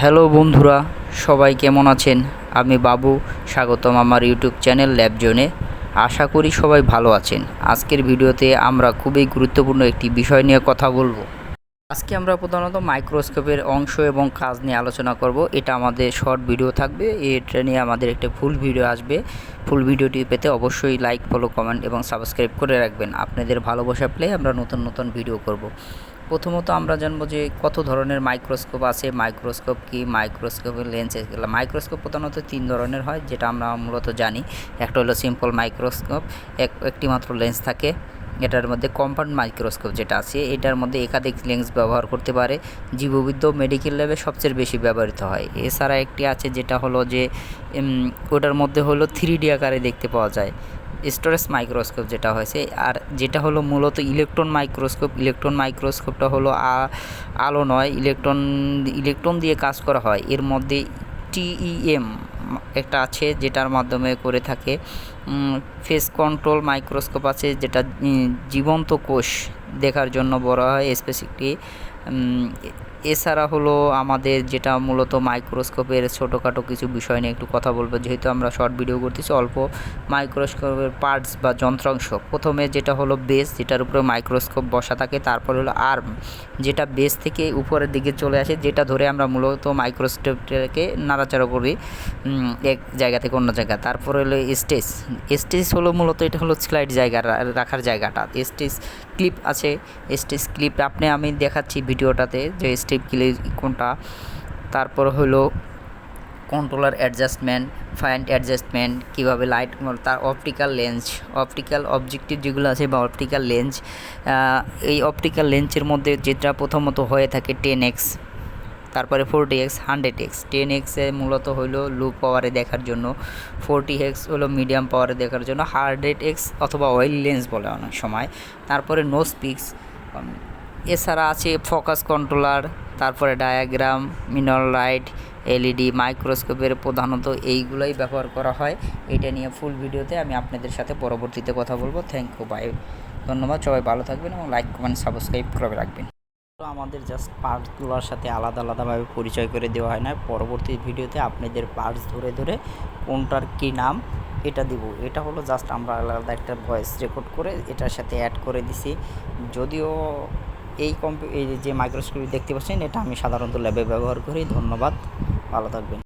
Hello বন্ধুরা, সবাই কেমন আছেন? আমি বাবু, স্বাগতম আমার ইউটিউব চ্যানেল ল্যাবজোনে। আশা করি সবাই ভালো আছেন। আজকের ভিডিওতে আমরা খুবই গুরুত্বপূর্ণ একটি বিষয় নিয়ে কথা বলব। আজকে আমরা প্রধানত মাইক্রোস্কোপের অংশ এবং কাজ নিয়ে আলোচনা করব। এটা আমাদের শর্ট ভিডিও থাকবে। এটা নিয়ে আমাদের একটা ফুল ভিডিও আসবে। ফুল ভিডিওটি পেতে অবশ্যই লাইক, ফলো, কমেন্ট এবং সাবস্ক্রাইব করে রাখবেন। আপনাদের ভালোবাসা পেলে আমরা নতুন নতুন ভিডিও করব। প্রথমত আমরা জানব যে কত ধরনের মাইক্রোস্কোপ আছে মাইক্রোস্কোপ কি? মাইক্রোস্কোপের লেন্স এগুলো মাইক্রোস্কোপ প্রধানত তিন ধরনের হয়, যেটা আমরা মূলত জানি। একটা হলো সিম্পল মাইক্রোস্কোপ এক একটি মাত্র লেন্স থাকে। এটার মধ্যে কম্পাউন্ড মাইক্রোস্কোপ যেটা আছে, এটার মধ্যে একাধিক লেন্স ব্যবহার করতে পারে। জীববিদ্যা মেডিকেল ল্যাবে সবচেয়ে বেশি ব্যবহৃত হয়। এছাড়া একটি আছে যেটা হলো যে ওটার মধ্যে হলো থ্রি ডি আকারে দেখতে পাওয়া যায়। স্টোরেজ মাইক্রোস্কোপ যেটা হয়েছে, আর যেটা হলো মূলত ইলেকট্রন মাইক্রোস্কোপ ইলেকট্রন মাইক্রোস্কোপটা হলো আলো নয় ইলেকট্রন ইলেকট্রন দিয়ে কাজ করা হয়। এর মধ্যে টিইএম একটা আছে যেটার মাধ্যমে করে থাকে। ফেস কন্ট্রোল মাইক্রোস্কোপ আছে যেটা জীবন্ত কোষ দেখার জন্য বড় হয় স্পেসিফিকলি এছাড়া হলো আমাদের যেটা মূলত মাইক্রোস্কোপের ছোটোখাটো কিছু বিষয় নিয়ে একটু কথা বলব। যেহেতু আমরা শর্ট ভিডিও করতেছি, অল্প মাইক্রোস্কোপের পার্টস বা যন্ত্রাংশ। প্রথমে যেটা হলো বেস যেটার উপরে মাইক্রোস্কোপ বসা থাকে, তারপর হলো আর্ম যেটা বেস থেকে উপরের দিকে চলে আসে, যেটা ধরে আমরা মূলত মাইক্রোস্কোপটাকে নাড়াচাড়া করি এক জায়গা থেকে অন্য জায়গা। তারপর হলো স্টেজ স্টেজ হলো মূলত এটা হলো স্লাইড জায়গা রাখার জায়গাটা। স্টেজ ক্লিপ আছে স্টেজ ক্লিপ আপনি, আমি দেখাচ্ছি ভিডিওটাতে যে স্টেপ ক্লিপ কোনটা। তারপর হলো কন্ট্রোলার অ্যাডজাস্টমেন্ট ফাইন্ড অ্যাডজাস্টমেন্ট কীভাবে লাইট তার অপটিক্যাল লেন্স অপটিক্যাল অবজেক্টিভ যেগুলো আছে বা অপটিক্যাল লেন্স এই অপটিক্যাল লেন্সের মধ্যে যেটা প্রথমত হয়ে থাকে টেন এক্স তারপরে forty X hundred X ten এক্সে মূলত হলো লো পাওয়ারে দেখার জন্য ফোরটি এক্স হলো মিডিয়াম পাওয়ারে দেখার জন্য হান্ড্রেড এক্স অথবা অয়েল লেন্স বলে অনেক সময়। তারপরে নো স্পিক্স এছাড়া আছে ফোকাস কন্ট্রোলার, তারপরে ডায়াগ্রাম, মিনারেল লাইট, এলইডি, মাইক্রোস্কোপের প্রধানত এইগুলোই ব্যবহার করা হয়। এটা নিয়ে ফুল ভিডিওতে আমি আপনাদের সাথে পরবর্তীতে কথা বলব। থ্যাংক ইউ বাই ধন্যবাদ, সবাই ভালো থাকবেন এবং লাইক কমেন্ট সাবস্ক্রাইব করে রাখবেন। আমাদের জাস্ট পার্টসগুলোর সাথে আলাদা আলাদাভাবে পরিচয় করে দেওয়া হয় না। পরবর্তী ভিডিওতে আপনাদের পার্টস ধরে ধরে কোনটার কী নাম, এটা দিব। এটা হলো জাস্ট আমরা আলাদা একটা ভয়েস রেকর্ড করে এটার সাথে অ্যাড করে দিছি। যদিও এই কম্পিউ এই যে মাইক্রোস্কোপ দেখতে পাচ্ছেন, এটা আমি সাধারণত ল্যাবে ব্যবহার করি। ধন্যবাদ, ভালো থাকবেন।